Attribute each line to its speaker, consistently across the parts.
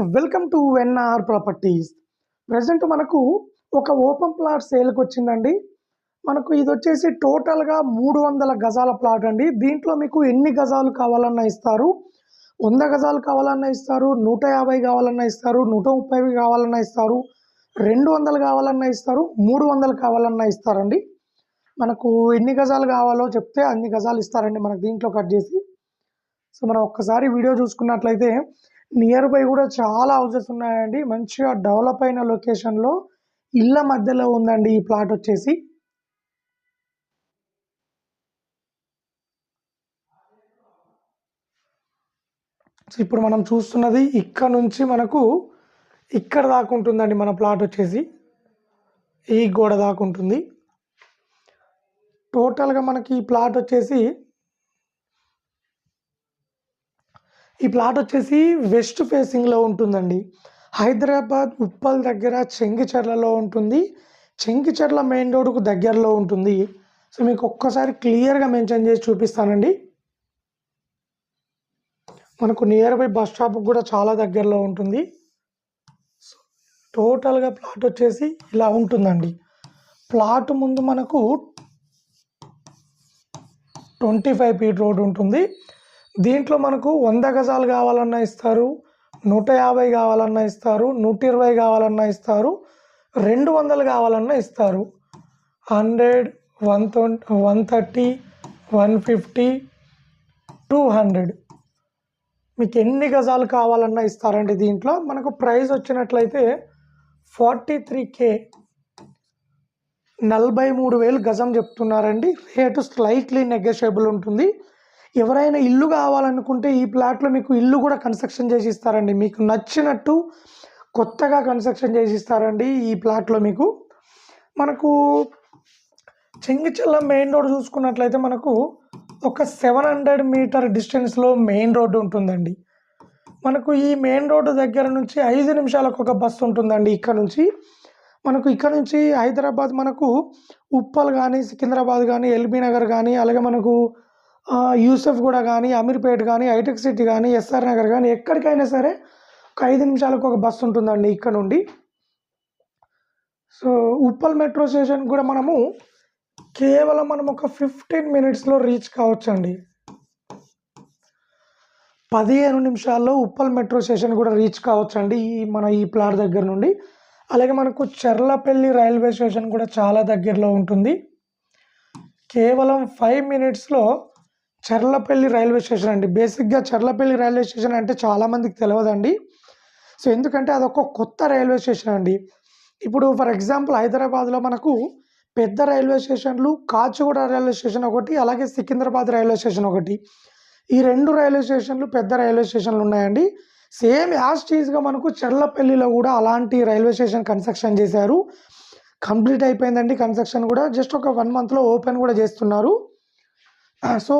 Speaker 1: Welcome to N R properties. Present మనకు ఒక open plot సేల్కి వచ్చిందండి. మనకు ఇది వచ్చేసి టోటల్గా మూడు వందల గజాల ప్లాట్ అండి. దీంట్లో మీకు ఎన్ని గజాలు కావాలన్నా ఇస్తారు. వంద గజాలు కావాలన్నా ఇస్తారు. నూట యాభై కావాలన్నా ఇస్తారు. నూట ముప్పై కావాలన్నా ఇస్తారు. రెండు వందలు కావాలన్నా ఇస్తారు. మూడు వందలు కావాలన్నా ఇస్తారండి. మనకు ఎన్ని గజాలు కావాలో చెప్తే అన్ని గజాలు ఇస్తారండి మనకు దీంట్లో కట్ చేసి. సో మనం ఒక్కసారి వీడియో చూసుకున్నట్లయితే నియర్ బై కూడా చాలా హౌసెస్ ఉన్నాయండి. మంచిగా డెవలప్ అయిన లొకేషన్లో ఇళ్ళ మధ్యలో ఉందండి ఈ ప్లాట్ వచ్చేసి. ఇప్పుడు మనం చూస్తున్నది ఇక్కడ నుంచి మనకు ఇక్కడ దాకా ఉంటుందండి మన ప్లాట్ వచ్చేసి. ఈ గోడ దాకా ఉంటుంది. టోటల్గా మనకి ఈ ప్లాట్ వచ్చేసి ఈ ప్లాట్ వచ్చేసి వెస్ట్ ఫేసింగ్లో ఉంటుందండి. హైదరాబాద్ ఉప్పల్ దగ్గర చెంగిచెర్లలో ఉంటుంది. చెంగిచెర్ల మెయిన్ రోడ్కు దగ్గరలో ఉంటుంది. సో మీకు ఒక్కసారి క్లియర్గా మెన్షన్ చేసి చూపిస్తానండి. మనకు నియర్ బై బస్ స్టాప్ కూడా చాలా దగ్గరలో ఉంటుంది. సో టోటల్గా ప్లాట్ వచ్చేసి ఇలా ఉంటుందండి. ప్లాట్ ముందు మనకు ట్వంటీ ఫైవ్ ఫీట్ రోడ్ ఉంటుంది. దీంట్లో మనకు వంద గజాలు కావాలన్నా ఇస్తారు నూట యాభై కావాలన్నా ఇస్తారు నూట ఇరవై కావాలన్నా ఇస్తారు రెండు వందలు కావాలన్నా ఇస్తారు. Hundred one twenty one thirty one fifty two hundred. మీకు ఎన్ని గజాలు కావాలన్నా ఇస్తారండి దీంట్లో? మనకు ప్రైస్ వచ్చినట్లయితే ఫార్టీ త్రీ కే. నలభై మూడు వేలు గజం చెప్తున్నారండి. రేటు స్లైట్లీ నెగోషియబుల్ ఉంటుంది. ఎవరైనా ఇల్లు కావాలనుకుంటే ఈ ప్లాట్లో మీకు ఇల్లు కూడా కన్స్ట్రక్షన్ చేసి ఇస్తారండి. మీకు నచ్చినట్టు కొత్తగా కన్స్ట్రక్షన్ చేసి ఇస్తారండి ఈ ప్లాట్లో మీకు. మనకు చెంగిచెల్ల మెయిన్ రోడ్ చూసుకున్నట్లయితే మనకు ఒక సెవెన్ హండ్రెడ్ మీటర్ డిస్టెన్స్లో మెయిన్ రోడ్డు ఉంటుందండి. మనకు ఈ మెయిన్ రోడ్డు దగ్గర నుంచి ఐదు నిమిషాలకు ఒక బస్సు ఉంటుందండి ఇక్కడ నుంచి. మనకు ఇక్కడ నుంచి హైదరాబాద్ మనకు ఉప్పల్ కానీ సికింద్రాబాద్ కానీ ఎల్బీ నగర్ కానీ అలాగే మనకు యూసఫ్ కూడా కానీ అమీర్పేట్ కానీ హైటెక్ సిటీ కానీ ఎస్ఆర్ నగర్ కానీ ఎక్కడికైనా సరే ఒక ఐదు నిమిషాలకు ఒక బస్సు ఉంటుందండి ఇక్కడ నుండి. సో ఉప్పల్ మెట్రో స్టేషన్ కూడా మనము కేవలం మనం ఒక ఫిఫ్టీన్ మినిట్స్లో రీచ్ కావచ్చండి. పదిహేను నిమిషాల్లో ఉప్పల్ మెట్రో స్టేషన్ కూడా రీచ్ కావచ్చండి ఈ మన ఈ ప్లాట్ దగ్గర నుండి. అలాగే మనకు చెర్లపల్లి రైల్వే స్టేషన్ కూడా చాలా దగ్గరలో ఉంటుంది. కేవలం ఫైవ్ మినిట్స్లో చర్లపల్లి రైల్వే స్టేషన్ అండి. బేసిక్గా చర్లపల్లి రైల్వే స్టేషన్ అంటే చాలామందికి తెలియదండి సో ఎందుకంటే అదొక కొత్త రైల్వే స్టేషన్ అండి. ఇప్పుడు ఫర్ ఎగ్జాంపుల్ హైదరాబాద్లో మనకు పెద్ద రైల్వే స్టేషన్లు కాచిగూడ రైల్వే స్టేషన్ ఒకటి అలాగే సికింద్రాబాద్ రైల్వే స్టేషన్ ఒకటి. ఈ రెండు రైల్వే స్టేషన్లు పెద్ద రైల్వే స్టేషన్లు ఉన్నాయండి. సేమ్ యాజ్ టీజ్గా మనకు చెర్లపల్లిలో కూడా అలాంటి రైల్వే స్టేషన్ కన్స్ట్రక్షన్ చేశారు. కంప్లీట్ అయిపోయిందండి కన్స్ట్రక్షన్ కూడా. జస్ట్ ఒక వన్ మంత్లో ఓపెన్ కూడా చేస్తున్నారు. సో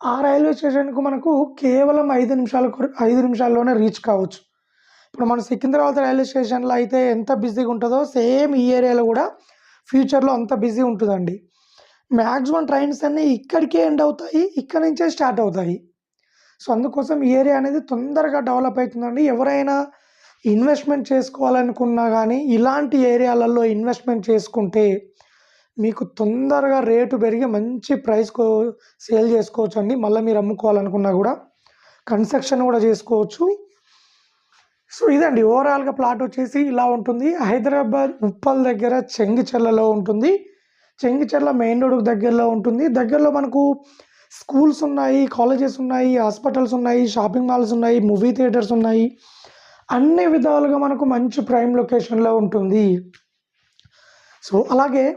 Speaker 1: ఆ రైల్వే స్టేషన్కు మనకు కేవలం ఐదు నిమిషాలకు ఐదు నిమిషాల్లోనే రీచ్ కావచ్చు. ఇప్పుడు మన సికింద్రాబాద్ రైల్వే స్టేషన్లో అయితే ఎంత బిజీగా ఉంటుందో సేమ్ ఈ ఏరియాలో కూడా ఫ్యూచర్లో అంత బిజీ ఉంటుందండి. మ్యాక్సిమం ట్రైన్స్ అన్నీ ఇక్కడికే ఎండ్ అవుతాయి ఇక్కడ నుంచే స్టార్ట్ అవుతాయి. సో అందుకోసం ఈ ఏరియా అనేది తొందరగా డెవలప్ అవుతుందండి. ఎవరైనా ఇన్వెస్ట్మెంట్ చేసుకోవాలనుకున్నా కానీ ఇలాంటి ఏరియాలలో ఇన్వెస్ట్మెంట్ చేసుకుంటే మీకు తొందరగా రేటు పెరిగి మంచి ప్రైస్కు సేల్ చేసుకోవచ్చు అండి మళ్ళీ మీరు అమ్ముకోవాలనుకున్నా కూడా కన్స్ట్రక్షన్ కూడా చేసుకోవచ్చు. సో ఇదండి. ఓవరాల్గా ప్లాట్ వచ్చేసి ఇలా ఉంటుంది. హైదరాబాద్ ఉప్పల్ దగ్గర చెంగిచెర్లలో ఉంటుంది. చెంగిచెర్ల మెయిన్ రోడ్ దగ్గరలో ఉంటుంది. దగ్గరలో మనకు స్కూల్స్ ఉన్నాయి కాలేజెస్ ఉన్నాయి హాస్పిటల్స్ ఉన్నాయి షాపింగ్ మాల్స్ ఉన్నాయి మూవీ థియేటర్స్ ఉన్నాయి. అన్ని విధాలుగా మనకు మంచి ప్రైమ్ లొకేషన్లో ఉంటుంది. సో అలాగే